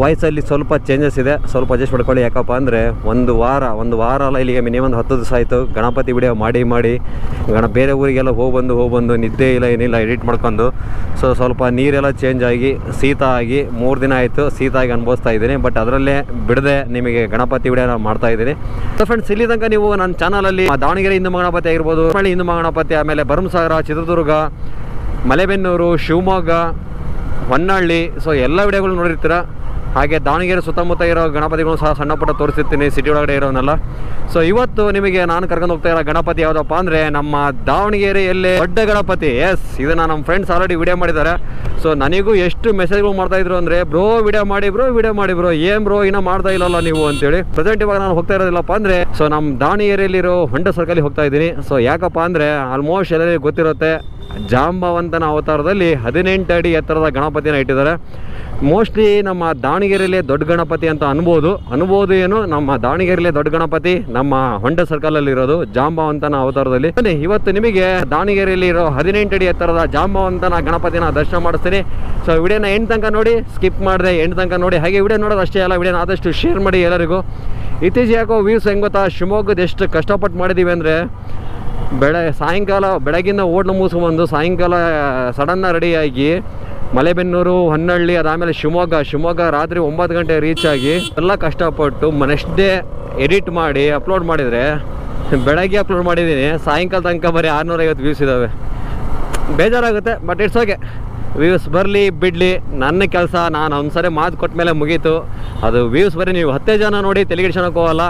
ವಾಯ್ಸಲ್ಲಿ ಸ್ವಲ್ಪ ಚೇಂಜಸ್ ಇದೆ. ಸ್ವಲ್ಪ ಅಡ್ಜಸ್ಟ್ ಮಾಡ್ಕೊಳ್ಳಿ. ಯಾಕಪ್ಪ ಅಂದರೆ ಒಂದು ವಾರ ಒಂದು ವಾರ ಅಲ್ಲ, ಇಲ್ಲಿಗೆ ಮಿನಿಮಮ್ ಹತ್ತು ದಿವಸ ಆಯಿತು. ಗಣಪತಿ ವಿಡಿಯೋ ಮಾಡಿ ಮಾಡಿ. ಗಣ, ಬೇರೆ ಊರಿಗೆಲ್ಲ ಹೋಗ್ಬಂದು ಹೋಗ್ಬಂದು ನಿದ್ದೆ ಇಲ್ಲ, ಏನಿಲ್ಲ ಎಡಿಟ್ ಮಾಡ್ಕೊಂಡು. ಸೊ ಸ್ವಲ್ಪ ನೀರೆಲ್ಲ ಚೇಂಜ್ ಆಗಿ, ಶೀತ ಆಗಿ, ಮೂರು ದಿನ ಆಯಿತು. ಶೀತ ಆಗಿ ಅನುಭವಿಸ್ತಾ ಇದ್ದೀನಿ. ಬಟ್ ಅದರಲ್ಲೇ ಬಿಡದೆ ನಿಮಗೆ ಗಣಪತಿ ವಿಡಿಯೋನ ಮಾಡ್ತಾ ಇದ್ದೀನಿ. ಸೊ ಫ್ರೆಂಡ್ಸ್ ಇಲ್ಲಿ ತನಕ ನೀವು ನನ್ನ ಚಾನಲಲ್ಲಿ ದಾವಣಗೆರೆ ಹಿಂದೂ ಗಣಪತಿ ಆಗಿರ್ಬೋದು ಹಿಂದೂ ಗಣಪತಿ ಆಮೇಲೆ ಭರಮಸಾಗರ, ಚಿತ್ರದುರ್ಗ, ಮಲೆಬೆನ್ನೂರು, ಶಿವಮೊಗ್ಗ ಹೊನ್ನಳ್ಳಿ ಸೊ ಎಲ್ಲ ವಿಡಿಯೋಗಳು ನೋಡಿರ್ತೀರ? ಹಾಗೆ ದಾವಣಗೆರೆ ಸುತ್ತಮುತ್ತ ಇರೋ ಗಣಪತಿಗಳು ಸಹ ಸಣ್ಣ ಪುಟ್ಟ ತೋರಿಸಿರ್ತೀನಿ ಸಿಟಿ ಒಳಗಡೆ ಇರೋನೆಲ್ಲ ಸೊ ಇವತ್ತು ನಿಮಗೆ ನಾನು ಕರ್ಕೊಂಡು ಹೋಗ್ತಾ ಇರೋ ಗಣಪತಿ ಯಾವುದಪ್ಪ ಅಂದರೆ ನಮ್ಮ ದಾವಣಗೆರೆಯಲ್ಲಿ ದೊಡ್ಡ ಗಣಪತಿ. ಎಸ್ ಇದನ್ನು ನಮ್ಮ ಫ್ರೆಂಡ್ಸ್ ಆಲ್ರೆಡಿ ವಿಡಿಯೋ ಮಾಡಿದ್ದಾರೆ. ಸೊ ನನಗೂ ಎಷ್ಟು ಮೆಸೇಜ್ಗಳು ಮಾಡ್ತಾ ಇದ್ರು ಅಂದರೆ, ಬ್ರೋ ವಿಡಿಯೋ ಮಾಡಿ, ಬ್ರೋ ವಿಡಿಯೋ ಮಾಡಿ, ಬ್ರೋ, ಏನ್ ಬ್ರೋ, ಇನ್ನೂ ಮಾಡ್ತಾ ಇಲ್ಲಲ್ಲ ನೀವು? ಅಂತೇಳಿ. ಪ್ರೆಸೆಂಟ್ ಇವಾಗ ನಾನು ಹೋಗ್ತಾ ಇರೋದಿಲ್ಲಪ್ಪ ಅಂದರೆ ಸೊ ನಮ್ಮ ದಾವಣಗೆರೆಯಲ್ಲಿರೋ ಹೊಂಡ ಸರ್ಕಲ್ ಹೋಗ್ತಾ ಇದ್ದೀನಿ. ಸೊ ಯಾಕಪ್ಪ ಅಂದರೆ ಆಲ್ಮೋಸ್ಟ್ ಎಲ್ಲರಿಗೂ ಗೊತ್ತಿರುತ್ತೆ ಜಾಂಬವಂತನ ಅವತಾರದಲ್ಲಿ ಹದಿನೆಂಟು ಅಡಿ ಎತ್ತರದ ಗಣಪತಿನ ಇಟ್ಟಿದ್ದಾರೆ. ಮೋಸ್ಟ್ಲಿ ನಮ್ಮ ದಾವಣಗೆರೆಯಲ್ಲಿ ದೊಡ್ಡ ಗಣಪತಿ ಅಂತ ಅನ್ಬೋದು. ಅನ್ಬೋದು ಏನು, ನಮ್ಮ ದಾವಣಗೆರೆಯಲ್ಲಿ ದೊಡ್ಡ ಗಣಪತಿ, ನಮ್ಮ ಹೊಂಡ ಸರ್ಕಲಲ್ಲಿ ಇರೋದು ಜಾಂಬವಂತನ ಅವತಾರದಲ್ಲಿ. ಬನ್ನಿ, ಇವತ್ತು ನಿಮಗೆ ದಾವಣಗೆರೆಯಲ್ಲಿ ಇರೋ ಹದಿನೆಂಟು ಅಡಿ ಎತ್ತರದ ಜಾಂಬವಂತನ ಗಣಪತಿನ ದರ್ಶನ ಮಾಡಿಸ್ತೀನಿ. ಸೊ ವಿಡಿಯೋನ ಎಂಟು ತನಕ ನೋಡಿ ಸ್ಕಿಪ್ ಮಾಡಿದೆ ಎಂಟು ತನಕ ನೋಡಿ. ಹಾಗೆ ವಿಡಿಯೋ ನೋಡೋದು ಅಷ್ಟೇ ಅಲ್ಲ, ವಿಡಿಯೋನ ಆದಷ್ಟು ಶೇರ್ ಮಾಡಿ ಎಲ್ಲರಿಗೂ. ಇತ್ತೀಚೆಗೆ ಯಾಕೋ ವ್ಯೂಸ್ ಹೆಂಗ್ ಗೊತ್ತಾ? ಶಿವಮೊಗ್ಗದ ಎಷ್ಟು ಕಷ್ಟಪಟ್ಟು ಮಾಡಿದ್ದೀವಿ ಅಂದರೆ ಬೆಳೆ ಸಾಯಂಕಾಲ ಬೆಳಗಿನ ಓಡ್ಲು ಮುಗಿಸ್ಕೊಂಡು ಸಾಯಂಕಾಲ ಸಡನ್ನ ರೆಡಿಯಾಗಿ ಮಲೆಬೆನ್ನೂರು, ಹೊನ್ನಳ್ಳಿ, ಅದಾದಮೇಲೆ ಶಿವಮೊಗ್ಗ ಶಿವಮೊಗ್ಗ ರಾತ್ರಿ ಒಂಬತ್ತು ಗಂಟೆ ರೀಚ್ ಆಗಿ ಎಲ್ಲ ಕಷ್ಟಪಟ್ಟು ಡೇ ಎಡಿಟ್ ಮಾಡಿ ಅಪ್ಲೋಡ್ ಮಾಡಿದರೆ, ಬೆಳಗ್ಗೆ ಅಪ್ಲೋಡ್ ಮಾಡಿದ್ದೀನಿ, ಸಾಯಂಕಾಲ ತನಕ ಬರೀ ಆರುನೂರೈವತ್ತು ವ್ಯೂಸ್ ಇದ್ದಾವೆ ಬೇಜಾರಾಗುತ್ತೆ ಬಟ್ ಇಟ್ಸ್ ಓಕೆ ವ್ಯೂಸ್ ಬರಲಿ, ಬಿಡಲಿ, ನನ್ನ ಕೆಲಸ, ನಾನು ಒಂದ್ಸರಿ ಮಾತು ಕೊಟ್ಟ ಮೇಲೆ ಮುಗೀತು. ಅದು ವ್ಯೂಸ್ ಬರೀ ನೀವು ಹತ್ತೇ ಜನ ನೋಡಿ ತೆಲಿಗಿಡ್ಸೋಕೆ ಹೋಗಲ್ಲ.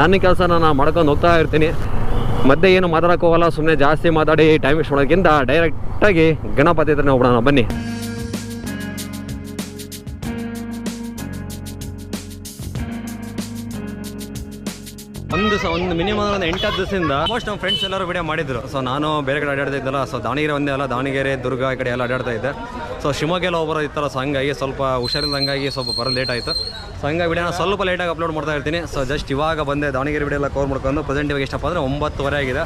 ನನ್ನ ಕೆಲಸ ನಾನು ಮಾಡ್ಕೊಂಡು ಹೋಗ್ತಾ ಇರ್ತೀನಿ. ಮಧ್ಯೆ ಏನು ಮಾತಾಡೋಕ್ಕೋಗಲ್ಲ ಸುಮ್ಮನೆ ಜಾಸ್ತಿ ಮಾತಾಡಿ ಟೈಮ್ ವೇಸ್ಟ್ ಮಾಡೋಕ್ಕಿಂತ ಡೈರೆಕ್ಟಾಗಿ ಗಣಪತಿ ಹತ್ರ ಹೋಗೋಣ ಬನ್ನಿ. ಒಂದು ಒಂದು ಮಿನಿಮಮ್ ಒಂದು ಎಂಟತ್ತು ದಿವಸದಿಂದ ಆಲ್ಮೋಸ್ಟ್ ನಮ್ಮ ಫ್ರೆಂಡ್ಸ್ ಎಲ್ಲರೂ ವಿಡಿಯೋ ಮಾಡಿದ್ರು. ಸೊ ನಾನು ಬೇರೆ ಕಡೆ ಅಡ್ಡಾಡ್ತಾ ಇದ್ದಲ್ಲ ಸೊ ದಾವಣಗೆರೆ ಒಂದೇ ಅಲ್ಲ, ದಾವಣಗೆರೆ, ದುರ್ಗ ಈ ಕಡೆ ಎಲ್ಲ ಅಡ್ಡಾಡ್ತಾ ಇದ್ದೆ. ಸೊ ಶಿವಮೊಗ್ಗ ಎಲ್ಲ ಹೋಗೋದು ಇತ್ತಲ್ಲ ಸೊ ಹಂಗಾಗಿ ಸ್ವಲ್ಪ ಹುಷಾರಿಲ್ದಂಗಾಗಿ ಸ್ವಲ್ಪ ಬರೋದು ಲೇಟ್ ಆಯಿತು. ಸೊ ಹಂಗಾಗಿ ವಿಡಿಯೋನ ಸ್ವಲ್ಪ ಲೇಟಾಗಿ ಅಪ್ಲೋಡ್ ಮಾಡ್ತಾ ಇರ್ತೀನಿ. ಸೊ ಜಸ್ಟ್ ಇವಾಗ ಬಂದೆ, ದಾವಣಗೆರೆ ವಿಡಿಯೋ ಎಲ್ಲ ಕವರ್ ಮಾಡ್ಕೊಂಡು ಪ್ರೆಸೆಂಟ್ ಇವಾಗ ಎಷ್ಟಪ್ಪ ಅಂದರೆ ಒಂಬತ್ತುವರೆ ಆಗಿದೆ.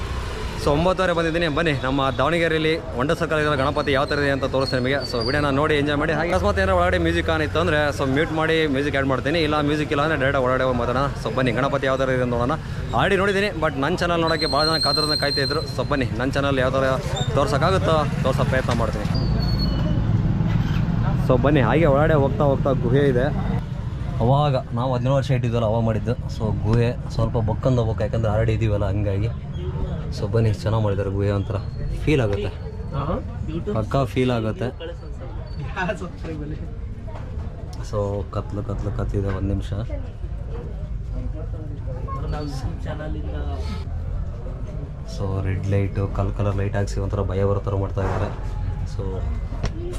ಸೊ ಒಂಬತ್ತುವರೆ ಬಂದಿದ್ದೀನಿ. ಬನ್ನಿ, ನಮ್ಮ ದಾವಣಗೆರೆಯಲ್ಲಿ ಒಂಡ ಸರ್ಕಲ್ ಇರೋ ಗಣಪತಿ ಯಾವ ಥರ ಇದೆ ಅಂತ ತೋರಿಸ್ತೀನಿ ನಿಮಗೆ. ಸೊ ವಿಡಿಯೋನ ನೋಡಿ ಎಂಜಾಯ್ ಮಾಡಿ. ಹಾಗೆ ಅಕಸ್ಮಾತ್ ಏನಾರು ಒಳಗಡೆ ಮ್ಯೂಸಿಕ್ ಆನ್ ಇತ್ತು ಅಂದರೆ ಸೊ ಮ್ಯೂಟ್ ಮಾಡಿ ಮ್ಯೂಸಿಕ್ ಆ್ಯಡ್ ಮಾಡ್ತೀನಿ. ಇಲ್ಲ ಮ್ಯೂಸಿಕ್ ಇಲ್ಲ ಅಂದರೆ ಡೈರೆಕ್ಟ್ ಒಳಗಡೆ ಹೋಗಿ ಮಾತಾಡೋಣ. ಸೊ ಬನ್ನಿ, ಗಣಪತಿ ಯಾವ ಥರ ಇದೆ ಅಂತ ನೋಡೋಣ. ಆಡಿ ನೋಡಿದ್ದೀನಿ ಬಟ್ ನನ್ನ ಚಾನಲ್ ನೋಡೋಕ್ಕೆ ಭಾಳ ಜನ ಕಾತರದಿಂದ ಕಾಯ್ತಾ ಇದ್ರು. ಸೊ ಬನ್ನಿ, ನನ್ನ ಚಾನಲ್ ಯಾವ ಥರ ತೋರ್ಸೋಕ್ಕಾಗುತ್ತೋ ತೋರ್ಸೋ ಪ್ರಯತ್ನ ಮಾಡ್ತೀನಿ. ಸೊ ಬನ್ನಿ, ಹಾಗೆ ಒಳಗಡೆ ಹೋಗ್ತಾ ಹೋಗ್ತಾ ಗುಹೆ ಇದೆ. ಅವಾಗ ನಾವು ಹದಿನೇಳು ವರ್ಷ ಇಟ್ಟಿದ್ವಲ್ಲ, ಅವಾಗ ಮಾಡಿದ್ದು. ಸೊ ಗುಹೆ ಸ್ವಲ್ಪ ಬೊಕ್ಕಂದು ಹೋಗ್ಬೇಕು, ಯಾಕಂದ್ರೆ ಇದೀವಲ್ಲ, ಹಂಗಾಗಿ. ಸೊ ಬನ್ನಿ ಚೆನ್ನಾಗಿ ಮಾಡಿದ್ದಾರೆ ಗುಹೆ ಒಂಥರ. ಫೀಲ್ ಆಗುತ್ತೆ. ಪಕ್ಕಾ ಫೀಲ್ ಆಗುತ್ತೆ. ಸೊ ಕತ್ಲು ಕತ್ಲು, ಕತ್ತಿದೆ ಒಂದು ನಿಮಿಷ. ಸೊ ರೆಡ್ ಲೈಟು ಕಲ್ ಕಲರ್ ಲೈಟ್ ಹಾಕ್ಸಿ ಒಂಥರ ಭಯ ಬರೋ ಥರ ಮಾಡ್ತಾ ಇದ್ದಾರೆ. ಸೊ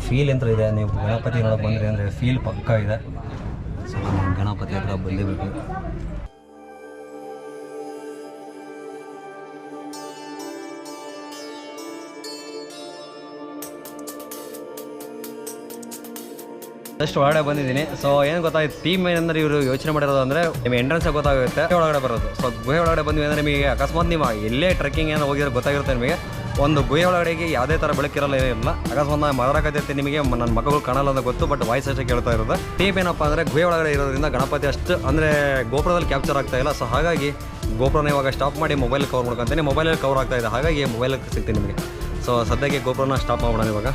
ಫೀಲ್ ಎಂತ ಇದೆ? ನೀವು ಗಣಪತಿ ನೋಡೋಕೆ ಬಂದ್ರಿ ಅಂದರೆ ಫೀಲ್ ಪಕ್ಕಾ ಇದೆ. ಸೊ ಗಣಪತಿ ಹತ್ರ ಬಂದಿಬೇಕು ಜಸ್ಟ್ ಒಳಗಡೆ ಬಂದಿದ್ದೀನಿ. ಸೊ ಏನು ಗೊತ್ತಾಯ್ತು? ಟೀಮ್ ಏನಂದ್ರೆ ಇವರು ಯೋಚನೆ ಮಾಡಿರೋದು ಅಂದರೆ ನಿಮಗೆ ಎಂಟ್ರೆನ್ಸ್ ಗೊತ್ತಾಗುತ್ತೆ. ಒಳಗಡೆ ಬರೋದು. ಸೊ ಗುಹೆ ಒಳಗಡೆ ಬಂದ್ವಿ ಅಂದರೆ ನಿಮಗೆ ಅಕಸ್ಮಾತ್ ನೀವು ಎಲ್ಲೇ ಟ್ರೆಕ್ಕಿಂಗ್ ಏನೋ ಹೋಗಿದ್ರೆ ಗೊತ್ತಾಗಿರುತ್ತೆ ನಿಮಗೆ. ಒಂದು ಗುಹೆ ಒಳಗಡೆಗೆ ಯಾವುದೇ ಥರ ಬೆಳಕಿರಲ್ಲ ಏನಿಲ್ಲ ಅಕಸ್ಮಾತ್ ಮಾತಾಡಕತ್ತೈತೆ ನಿಮಗೆ ನನ್ನ ಮಕ್ಕಳು ಕಾಣಲ್ಲ ಅಂತ ಗೊತ್ತು ಬಟ್ ವಾಯ್ಸ್ ಅಷ್ಟೇ ಕೇಳ್ತಾ ಇರೋದು. ಟೀಮ್ ಏನಪ್ಪ ಅಂದರೆ ಗುಹೆ ಒಳಗಡೆ ಇರೋದ್ರಿಂದ ಗಣಪತಿ ಅಷ್ಟು ಅಂದರೆ ಗೋಪುರದಲ್ಲಿ ಕ್ಯಾಪ್ಚರ್ ಆಗ್ತಾ ಇಲ್ಲ. ಸೊ ಹಾಗಾಗಿ ಗೋಪುರನ ಇವಾಗ ಸ್ಟಾಪ್ ಮಾಡಿ ಮೊಬೈಲ್ ಕವರ್ ಮಾಡ್ಕೊತೀನಿ. ಮೊಬೈಲಲ್ಲಿ ಕವರ್ ಆಗ್ತಾ ಇದೆ. ಹಾಗಾಗಿ ಮೊಬೈಲ್ ಸಿಗ್ತೀನಿ ನಿಮಗೆ. ಸೊ ಸದ್ಯಕ್ಕೆ ಗೋಪುರನ ಸ್ಟಾಪ್ ಮಾಡೋಣ ಇವಾಗ.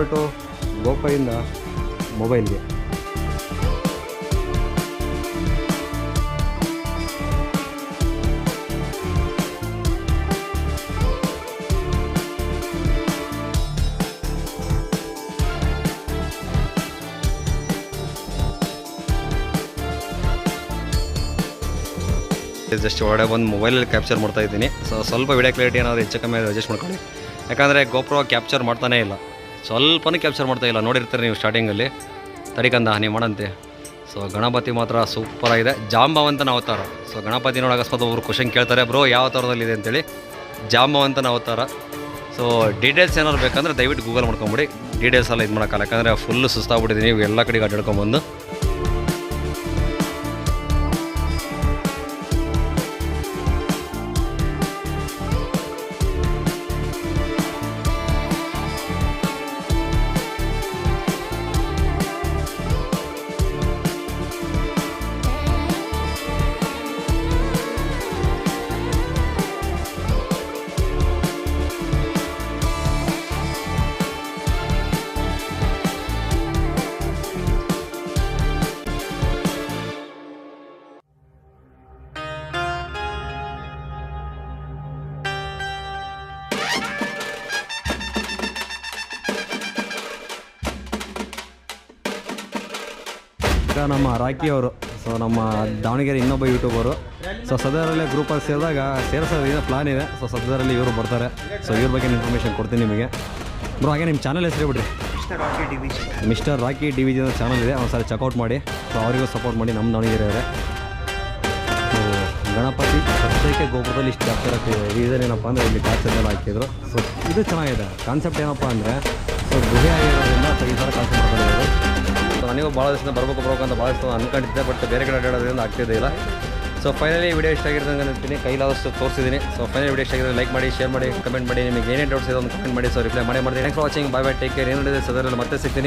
ಬಟ್ಟು ಗೋಪುರದಿಂದ ಮೊಬೈಲ್ಗೆ. ಜಸ್ಟ್ ಒಳಗಡೆ ಬಂದು ಮೊಬೈಲಲ್ಲಿ ಕ್ಯಾಪ್ಚರ್ ಮಾಡ್ತಾ ಇದ್ದೀನಿ. ಸೊ ಸ್ವಲ್ಪ ವಿಡಿಯೋ ಕ್ಲಾರಿಟಿ ಏನಾದರೂ ಹೆಚ್ಚು ಕಮ್ಮಿ ಅಡ್ಜಸ್ಟ್ ಮಾಡ್ಕೊಳ್ಳಿ. ಯಾಕಂದರೆ ಗೋಪ್ರೋ ಕ್ಯಾಪ್ಚರ್ ಮಾಡ್ತಾನೇ ಇಲ್ಲ. ಸ್ವಲ್ಪನೂ ಕ್ಯಾಪ್ಚರ್ ಮಾಡ್ತಾ ಇಲ್ಲ. ನೋಡಿರ್ತೀರಿ ನೀವು ಸ್ಟಾರ್ಟಿಂಗಲ್ಲಿ ತಡಿಕಂದ ನೀವು ಮಾಡಂತೆ. ಸೊ ಗಣಪತಿ ಮಾತ್ರ ಸೂಪರ್ ಆಗಿದೆ. ಜಾಂಬವಂತನ ಅವತಾರ. ಸೊ ಗಣಪತಿ ಒಬ್ಬರು ಒಬ್ರು ಕ್ವಶನ್ ಕೇಳ್ತಾರೆ, ಬ್ರೋ, ಯಾವ ಥರದಲ್ಲಿದೆ ಅಂತೇಳಿ. ಜಾಂಬವಂತನ ಅವತಾರ. ಸೊ ಡೀಟೇಲ್ಸ್ ಏನಾದ್ರು ಬೇಕಂದ್ರೆ ದಯವಿಟ್ಟು ಗೂಗಲ್ ಮಾಡ್ಕೊಂಬಿಡಿ. ಡೀಟೇಲ್ಸ್ ಎಲ್ಲ ಇದು ಮಾಡೋಕ್ಕಲ್ಲ ಯಾಕಂದರೆ ಫುಲ್ ಸುಸ್ತಾಗ್ಬಿಟ್ಟಿದ್ದೀನಿ ನೀವು ಎಲ್ಲ ಕಡೆಗೆ ಅಡ್ಡಾಡ್ಕೊಂಬಂದು ನಮ್ಮ ರಾಕಿ ಅವರು ಸೊ ನಮ್ಮ ದಾವಣಗೆರೆ ಇನ್ನೊಬ್ಬ ಯೂಟ್ಯೂಬರು ಸೊ ಸದ್ಯದಲ್ಲೇ ಗ್ರೂಪಲ್ಲಿ ಸೇರಿದಾಗ ಸೇರಿಸೋದು ಏನೋ ಪ್ಲಾನ್ ಇದೆ. ಸೊ ಸದ್ಯದಲ್ಲಿ ಇವರು ಬರ್ತಾರೆ. ಸೊ ಇವ್ರ ಬಗ್ಗೆ ಇನ್ಫಾರ್ಮೇಷನ್ ಕೊಡ್ತೀನಿ ನಿಮಗೆ. ಬ್ರೋ ಹಾಗೆ ನಿಮ್ಮ ಚಾನಲ್ ಹೆಸರು ಬಿಡ್ರಿ ಮಿಸ್ಟರ್ ರಾಕಿ ಜಿ ಚಾನಲ್ ಇದೆ. ಒಂದ್ಸರಿ ಚೆಕ್ಔಟ್ ಮಾಡಿ. ಸೊ ಅವರಿಗೂ ಸಪೋರ್ಟ್ ಮಾಡಿ ನಮ್ಮ ದಾವಣಗೆರೆ ಅವರೇ. ಸೊ ಗಣಪತಿ ಪ್ರತ್ಯೇಕ ಗೋಪುರದಲ್ಲಿ ಇಷ್ಟು ಜಾಸ್ತಿ ರೀಸನ್ ಏನಪ್ಪ ಅಂದರೆ ಇಲ್ಲಿ ಎಲ್ಲ ಹಾಕಿದ್ರು. ಸೊ ಇದು ಚೆನ್ನಾಗಿದೆ. ಕಾನ್ಸೆಪ್ಟ್ ಏನಪ್ಪ ಅಂದರೆ ಸೊ ಗುಹೆ ಆಗಿರೋದ್ರಿಂದ ಸೊ ಈ ಥರ ಕಾನ್ಸೆಪ್ಟ್ ಸೊ ನನಗೂ ಭಾಳ ದಿವಸ ಬರಬೇಕು ಬರಬೇಕು ಅಂತ ಭಾಳ ದಿವಸ ಅನ್ಕೊಂಡಿದ್ದೆ ಬಟ್ ಬೇರೆ ಕಡೆ ಅಡ್ಡಾಡೋದ್ರಿಂದ ಆಗ್ತಿದ್ದೆ ಇಲ್ಲ. ಸೊ ಫೈನಲಿ ವಿಡಿಯೋ ಇಷ್ಟ ಆಗಿರೋದಂಗೆ ಅಂತೀನಿ ಕೈಲಾದಷ್ಟು ತೋರಿಸಿದ್ದೀನಿ. ಸೊ ಫೈನಲ್ ವಿಡಿಯೋ ಇಷ್ಟ ಆಗಿರೋ ಲೈಕ್ ಮಾಡಿ ಶೇರ್ ಮಾಡಿ ಕಮೆಂಟ್ ಮಾಡಿ. ನಿಮಗೆ ಏನೇ ಡೌಟ್ಸ್ ಇದೆ ಒಂದು ಕಮೆಂಟ್ ಮಾಡಿ. ಸೊ ರಿಪ್ಲೈ ಮಾಡಿ ಮಾಡಿ thanks watching bye bye take care ಏನು ಸದರಲ್ಲಿ ಮತ್ತೆ ಸಿಗ್ತೀನಿ.